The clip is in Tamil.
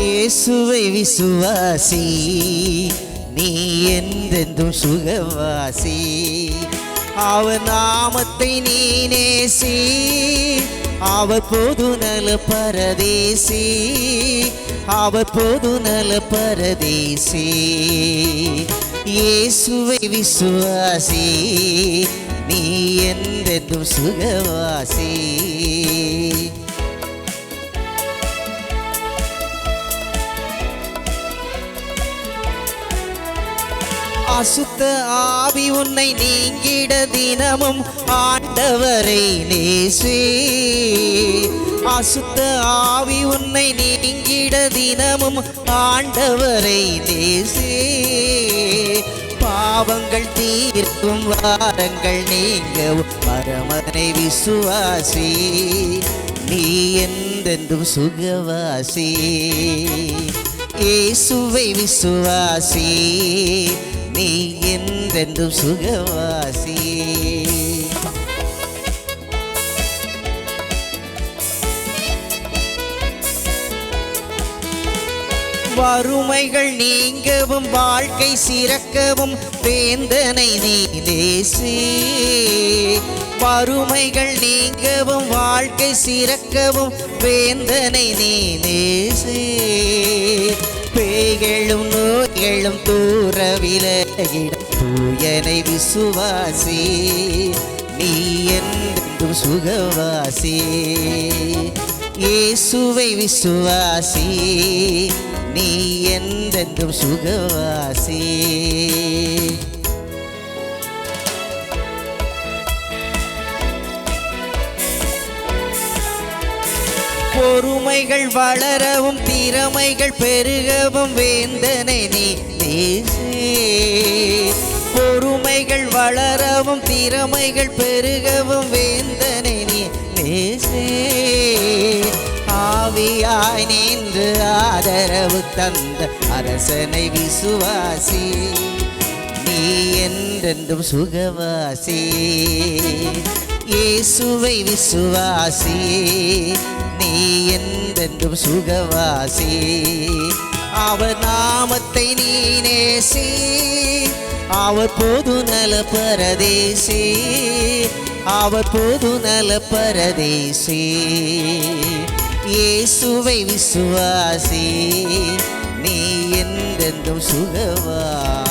இயேசுவை விசுவாசி. நீ என்றென்றும் சுகவாசி. அவர் நாமத்தை நீ நேசி. அவர் பொது நல பரதேசி. அவர் பொது நல பரதேசி. இயேசுவை விசுவாசி. நீ என்றென்றும் சுகவாசி. அசுத்த ஆவி உன்னை நீங்கிட தினமும் ஆண்டவரை நேசே. அசுத்த ஆவி உன்னை நீங்கிட தினமும் ஆண்டவரை நேசே. பாவங்கள் தீர்க்கும் வாரங்கள் நீங்கவும் பரமனை விசுவாசி. நீ எந்தெந்தும் சுகவாசி. இயேசுவை விசுவாசி. நீ என்றென்றும் சுகவாசி. வறுமைகள் நீங்கவும் வாழ்க்கை சிறக்கவும் வேந்தனை நீ நேசி. வறுமைகள் நீங்கவும் வாழ்க்கை சிறக்கவும் வேந்தனை நீ நேசி. பேய்களும் நோய்களும் தூர விலகிட தூயனை விசுவாசி நீ என்றும் சுகவாசி. இயேசுவை விசுவாசி நீ என்றென்றும் சுகவாசி. பொறுமைகள் வளரவும் திறமைகள் பெருகவும் வேந்தனை நீ. வளரவும் திறமைகள் பெருகவும் வேந்தனை நீ நேசே. ஆவியாய் நின்று ஆதரவு தந்த அரசனை விசுவாசி. நீ என்றென்றும் சுகவாசி. இயேசுவை விசுவாசி. நீ என்றென்றும் சுகவாசி. அவர் நாமத்தை நீ நேசி. அவர் பொது நல பரதேசி. அவர் பொது நல பரதேசி. இயேசுவை விசுவாசி நீ எந்தெந்தும் சுகவா